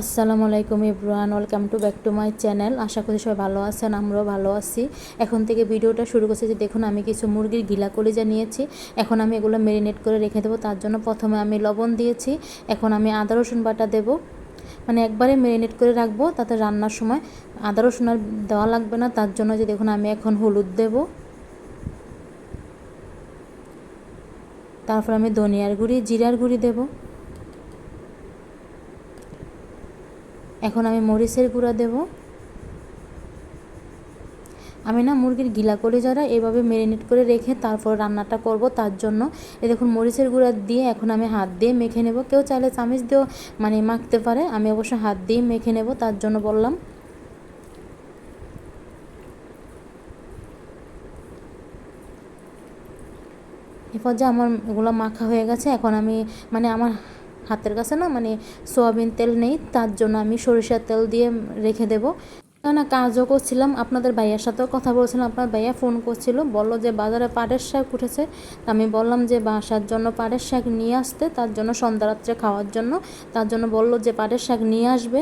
আসসালামু আলাইকুম Ibran welcome to back to my channel. আশা করি সবাই ভালো আছেন, আমরাও ভালো আছি। এখন থেকে ভিডিওটা শুরু করছি যে দেখুন, আমি কিছু মুরগির গিলা কলিজা নিয়েছি। এখন আমি এগুলো মেরিনেট করে রেখে দেবো। তার জন্য প্রথমে আমি লবণ দিয়েছি। এখন আমি আদা, রসুন বাটা দেবো। মানে একবারে মেরিনেট করে রাখব, তাতে রান্নার সময় আদা, রসুন আর দেওয়া লাগবে না। তার জন্য যে দেখুন, আমি এখন হলুদ দেব। তারপর আমি ধনিয়ার গুঁড়ি, জিরার গুঁড়ি দেবো। এখন আমি মরিচের গুঁড়া দেব। আমি না মুরগির গিলা করে যারা এভাবে মেরিনেট করে রেখে তারপর রান্নাটা করব, তার জন্য। এ দেখুন, মরিচের গুঁড়া দিয়ে এখন আমি হাত দিয়ে মেখে নেব। কেউ চাইলে চামিচ দিয়েও মানে মাখতে পারে, আমি অবশ্য হাত দিয়ে মেখে নেব, তার জন্য বললাম। এরপর যে আমার এগুলো মাখা হয়ে গেছে, এখন আমি মানে আমার হাতের কাছে না মানে সোয়াবিন তেল নেই, তার জন্য আমি সরিষার তেল দিয়ে রেখে দেবো। না কাজও করছিলাম, আপনাদের ভাইয়ার সাথেও কথা বলছিলাম, আপনার ভাইয়া ফোন করছিল, বলল যে বাজারে পাটের শাক উঠেছে। আমি বললাম যে বাসার জন্য পাটের শাক নিয়ে আসতে, তার জন্য সন্ধ্যারাত্রে খাওয়ার জন্য, তার জন্য বলল যে পাটের শাক নিয়ে আসবে।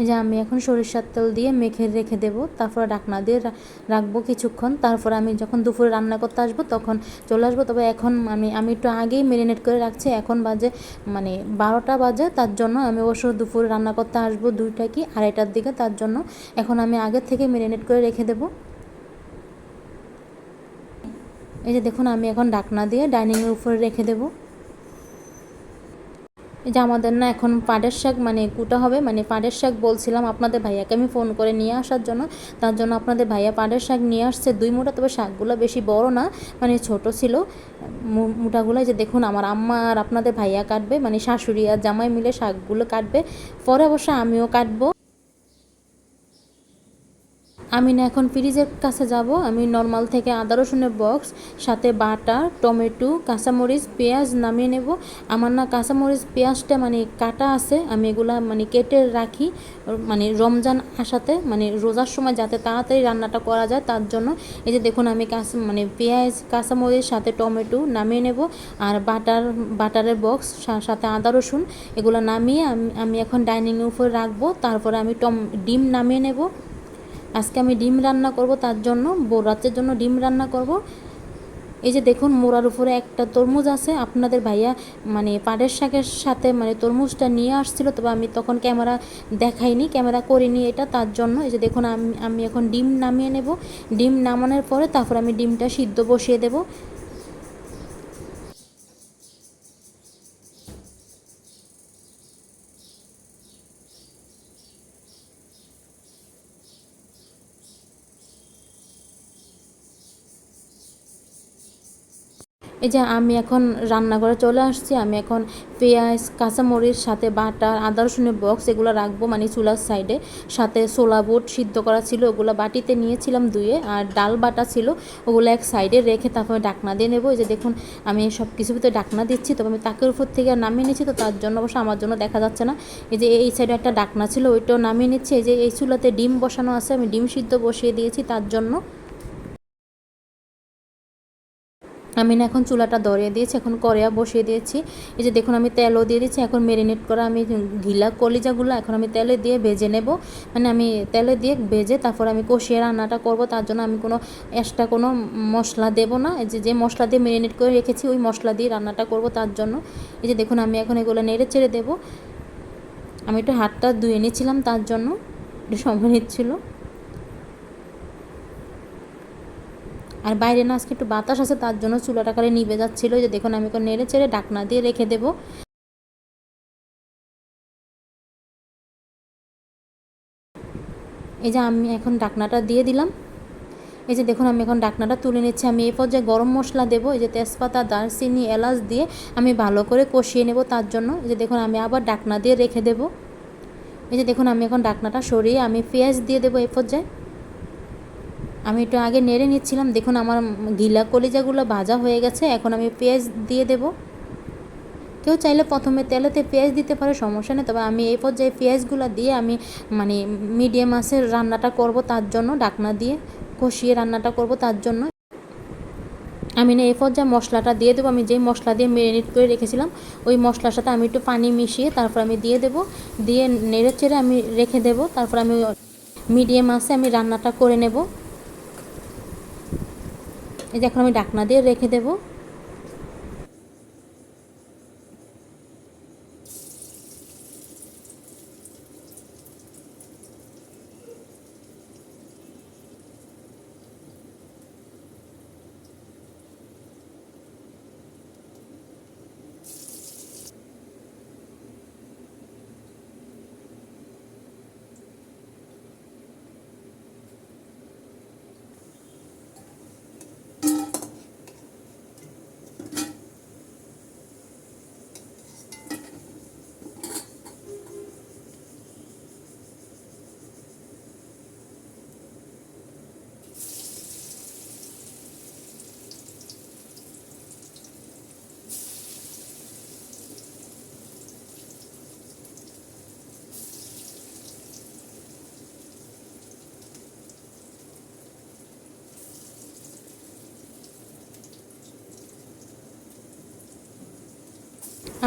এই যে আমি এখন সরিষার তেল দিয়ে মেখে রেখে দেব, তারপরে ডাকনা দিয়ে রাখব কিছুক্ষণ, তারপরে আমি যখন দুপুরে রান্না করতে আসব তখন চলে আসব। তবে এখন আমি আমি একটু আগেই মেরিনেট করে রাখছি, এখন বাজে মানে বারোটা বাজে, তার জন্য আমি অবশ্য দুপুরে রান্না করতে আসব দুইটা কি আড়াইটার দিকে, তার জন্য এখন আমি আগের থেকে মেরিনেট করে রেখে দেবো। এই যে দেখুন আমি এখন ডাকনা দিয়ে ডাইনিংয়ের উপরে রেখে দেবো। যে আমাদের না এখন পাটের শাক মানে কুটা হবে মানে পাটের শাক বলছিলাম আপনাদের ভাইয়াকে আমি ফোন করে নিয়ে আসার জন্য। তার জন্য আপনাদের ভাইয়া পাটের শাক নিয়ে আসছে দুই মোটা, তবে শাকগুলো বেশি বড় না মানে ছোট ছিল। মোটাগুলো যে দেখুন আমার আম্মা আর আপনাদের ভাইয়া কাটবে মানে শাশুড়ি আর জামাই মিলে শাকগুলো কাটবে। পরে অবশ্য আমিও কাটবো। আমি না এখন ফ্রিজের কাছে যাব। আমি নর্মাল থেকে আদা রসুনের বক্স সাথে বাটা, টমেটো, কাঁচামরিচ, পেঁয়াজ নামিয়ে নেব। আমার না কাঁচামরিচ, পেঁয়াজটা মানে কাটা আছে, আমি এগুলা মানে কেটে রাখি। মানে রমজান আসাতে মানে রোজার সময় যাতে তাড়াতাড়ি রান্নাটা করা যায়, তার জন্য এই যে দেখুন আমি কাঁচা মানে পেঁয়াজ, কাঁচামরিচ, সাথে টমেটো নামিয়ে নেব। আর বাটার, বাটারের বক্স সাথে আদা রসুন, এগুলো নামিয়ে আমি আমি এখন ডাইনিংয়ের উপরে রাখব। তারপরে আমি টম, ডিম নামিয়ে নেব। আজকে আমি ডিম রান্না করব, তার জন্য রাতের জন্য ডিম রান্না করব। এই যে দেখুন, মোড়ার উপরে একটা তরমুজ আছে। আপনাদের ভাইয়া মানে পাটের শাকের সাথে মানে তরমুজটা নিয়ে আসছিল, তবে আমি তখন ক্যামেরা দেখাইনি, ক্যামেরা করিনি এটা, তার জন্য। এই যে দেখুন, আমি আমি এখন ডিম নামিয়ে নেব। ডিম নামানোর পরে তারপর আমি ডিমটা সিদ্ধ বসিয়ে দেবো। এই যে আমি এখন রান্না করে চলে আসছি, আমি এখন পেঁয়াজ, কাঁচামরিচ, সাথে বাটা আদা রসুনের বক্স এগুলো রাখব মানে চুলার সাইডে। সাথে সোলা বুট সিদ্ধ করা ছিল, ওগুলো বাটিতে নিয়েছিলাম ধুয়ে আর ডাল বাটা ছিল, ওগুলো এক সাইডে রেখে তারপরে ডাকনা দিয়ে নেব। এই যে দেখুন, আমি সব কিছু ভিতরে ডাকনা দিচ্ছি তবে আমি তাকের উপর থেকে আর নামিয়ে নিচ্ছি, তো তার জন্য অবশ্য আমার জন্য দেখা যাচ্ছে না। এই যে এই সাইডে একটা ডাকনা ছিল, ওইটাও নামিয়ে নিচ্ছি। এই যে এই চুলাতে ডিম বসানো আছে, আমি ডিম সিদ্ধ বসিয়ে দিয়েছি তার জন্য। আমি না এখন চুলাটা ধরিয়ে দিয়েছি, এখন করিয়া বসিয়ে দিয়েছি। এই যে দেখুন আমি তেলও দিয়ে দিচ্ছি এখন মেরিনেট করা আমি ঘিলা কলিজাগুলো এখন আমি তেলে দিয়ে ভেজে নেব। মানে আমি তেলে দিয়ে ভেজে তারপর আমি কষিয়ে রান্নাটা করব, তার জন্য আমি কোনো এক্সট্রা কোনো মশলা দেব না। এই যে যে মশলা দিয়ে মেরিনেট করে রেখেছি, ওই মশলা দিয়ে রান্নাটা করব তার জন্য। এই যে দেখুন আমি এখন এগুলো নেড়ে চেড়ে দেবো। আমি একটু হাতটা ধুয়ে নিয়েছিলাম তার জন্য, একটু সময় নিচ্ছিলো। আর বাইরে না, আজকে একটু বাতাস আছে, তার জন্য চুলাটা খালি নিভে যাচ্ছিল। যে দেখুন, আমি এখন নেড়ে চেড়ে ডাকনা দিয়ে রেখে দেবো। এই যে আমি এখন ডাকনাটা দিয়ে দিলাম। এই যে দেখুন, আমি এখন ডাকনাটা তুলে নিচ্ছি। আমি এই পর্যায়ে গরম মশলা দেবো, এই যে তেজপাতা, দারচিনি, এলাচ দিয়ে আমি ভালো করে কষিয়ে নেব তার জন্য। এই যে দেখুন, আমি আবার ডাকনা দিয়ে রেখে দেবো। এই যে দেখুন, আমি এখন ডাকনাটা সরিয়ে আমি পেঁয়াজ দিয়ে দেবো এই পর্যায়ে। আমি একটু আগে নেড়ে নিচ্ছিলাম। দেখুন, আমার গিলা কলিজাগুলো ভাজা হয়ে গেছে। এখন আমি পেঁয়াজ দিয়ে দেব। কেউ চাইলে প্রথমে তেলেতে পেঁয়াজ দিতে পারে, সমস্যা নেই। তবে আমি এই পর্যায়ে পেঁয়াজগুলো দিয়ে আমি মানে মিডিয়াম মাছের রান্নাটা করব তার জন্য, ডাকনা দিয়ে কষিয়ে রান্নাটা করব তার জন্য। আমি না এ পর্যায়ে মশলাটা দিয়ে দেবো। আমি যেই মশলা দিয়ে ম্যারিনেট করে রেখেছিলাম, ওই মশলার সাথে আমি একটু পানি মিশিয়ে তারপর আমি দিয়ে দেবো। দিয়ে নেড়ে চেড়ে আমি রেখে দেবো। তারপর আমি মিডিয়াম আছে, আমি রান্নাটা করে নেব। এই যে এখন আমি ডাকনা দিয়ে রেখে দেবো।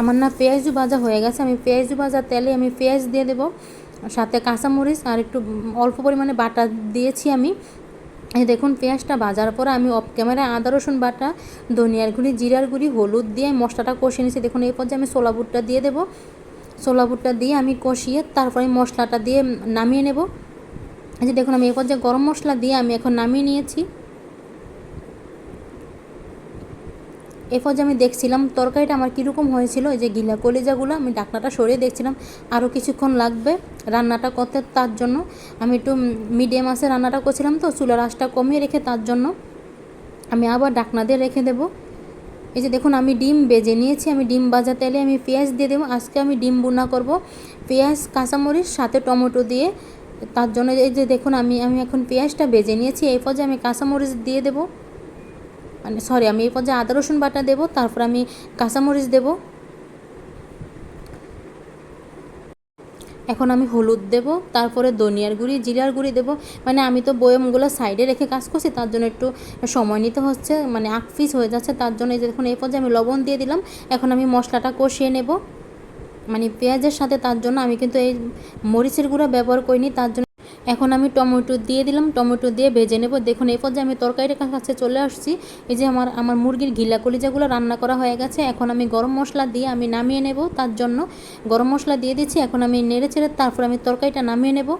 আমার না পেঁয়াজু ভাজা হয়ে গেছে। আমি পেঁয়াজু ভাজা তেলে আমি পেঁয়াজ দিয়ে দেবো, সাথে কাঁচামরিচ আর একটু অল্প পরিমাণে বাটা দিয়েছি আমি। এই দেখুন, পেঁয়াজটা ভাজার পরে আমি অফ ক্যামেরায় আদা, রসুন বাটা, ধনিয়ার গুঁড়ি, জিরার গুঁড়ি, হলুদ দিয়ে মশলাটা কষিয়ে নিয়েছি। দেখুন, এই পর্যায়ে আমি ছোলা বুটটা দিয়ে দেবো। ছোলা বুটটা দিয়ে আমি কষিয়ে তারপরে মশলাটা দিয়ে নামিয়ে নেব। এই যে দেখুন, আমি এই পর্যায়ে গরম মশলা দিয়ে আমি এখন নামিয়ে নিয়েছি। এরপর যে আমি দেখছিলাম, তরকারিটা আমার কীরকম হয়েছিল, এই যে গিলা কলিজাগুলো, আমি ডাকনাটা সরিয়ে দেখছিলাম আরও কিছুক্ষণ লাগবে রান্নাটা করতে তার জন্য। আমি একটু মিডিয়াম আসে রান্নাটা করছিলাম তো, চুলার আঁচটা কমিয়ে রেখে তার জন্য আমি আবার ডাকনা দিয়ে রেখে দেবো। এই যে দেখুন, আমি ডিম বেজে নিয়েছি, আমি ডিম ভাজা তেলে আমি পেঁয়াজ দিয়ে দেবো। আজকে আমি ডিম বুনা করব। পেঁয়াজ, কাঁচামরিচ, সাথে টমেটো দিয়ে তার জন্য এই যে দেখুন, আমি আমি এখন পেঁয়াজটা বেজে নিয়েছি এই পর্যায়ে আমি কাঁচামরিচ দিয়ে দেবো। মানে সরি আমি এই পর্যায়ে আদা, রসুন বাটা দেবো, তারপর আমি কাঁচামরিচ দেব। এখন আমি হলুদ দেব, তারপরে ধনিয়ার গুঁড়ি, জিরার গুঁড়ি দেব। মানে আমি তো বয়মগুলো সাইডে রেখে কাজ করছি, তার জন্য একটু সময় নিতে হচ্ছে মানে আক পিস হয়ে যাচ্ছে, তার জন্য দেখুন, এই পর্যায়ে আমি লবণ দিয়ে দিলাম। এখন আমি মশলাটা কষিয়ে নেব। মানে পেঁয়াজের সাথে তার জন্য আমি কিন্তু এই মরিচের গুঁড়া ব্যবহার করিনি, তার জন্য এখন আমি টমেটো দিয়ে দিলাম, টমেটো দিয়ে ভেজে নেব। দেখুন, এই পর্যায়ে আমি তরকারিটার কাছে চলে আসছি। এই যে আমার আমার মুরগির ঘিলা কলিজাগুলো রান্না করা হয়ে গেছে। এখন আমি গরম মশলা দিয়ে আমি নামিয়ে নেব তার জন্য। গরম মশলা দিয়ে দিচ্ছি, এখন আমি নেড়ে চেড়ে তারপর আমি তরকারিটা নামিয়ে নেব।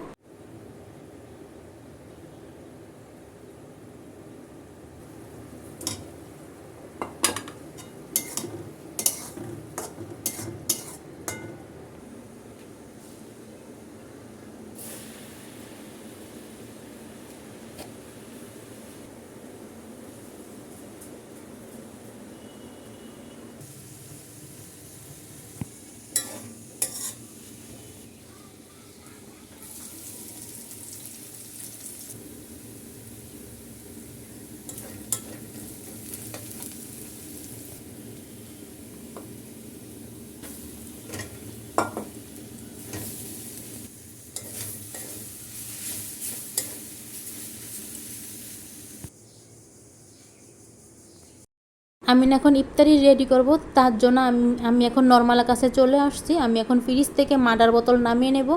আমি এখন ইফতারি রেডি করব, তার জন্য আমি আমি এখন নর্মাল কাছে চলে আসছি। আমি এখন ফ্রিজ থেকে মাডার বোতল নামিয়ে নেব।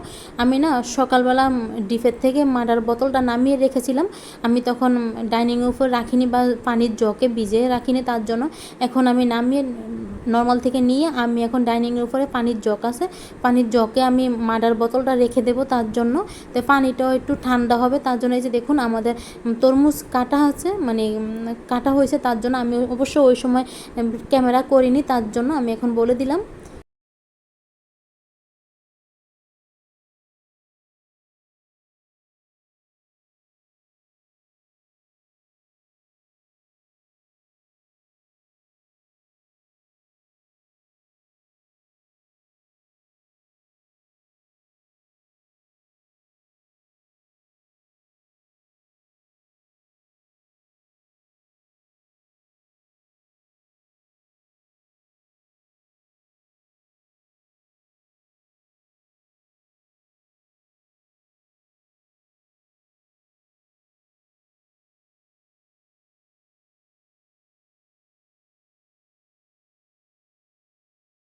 আমি না সকালবেলা ডিফের থেকে মাডার বোতলটা নামিয়ে রেখেছিলাম। আমি তখন ডাইনিং উপর রাখিনি বা পানির জকে ভিজিয়ে রাখিনি তার জন্য। এখন আমি নামিয়ে নর্মাল থেকে নিয়ে আমি এখন ডাইনিংয়ের উপরে পানির জগ আছে। পানির জগে আমি মাডার বোতলটা রেখে দেবো তার জন্য। তো পানিটাও একটু ঠান্ডা হবে, তার জন্য এই যে দেখুন আমাদের তরমুজ কাটা আছে মানে কাটা হয়েছে তার জন্য আমি অবশ্য ওই সময় ক্যামেরা করিনি, তার জন্য আমি এখন বলে দিলাম।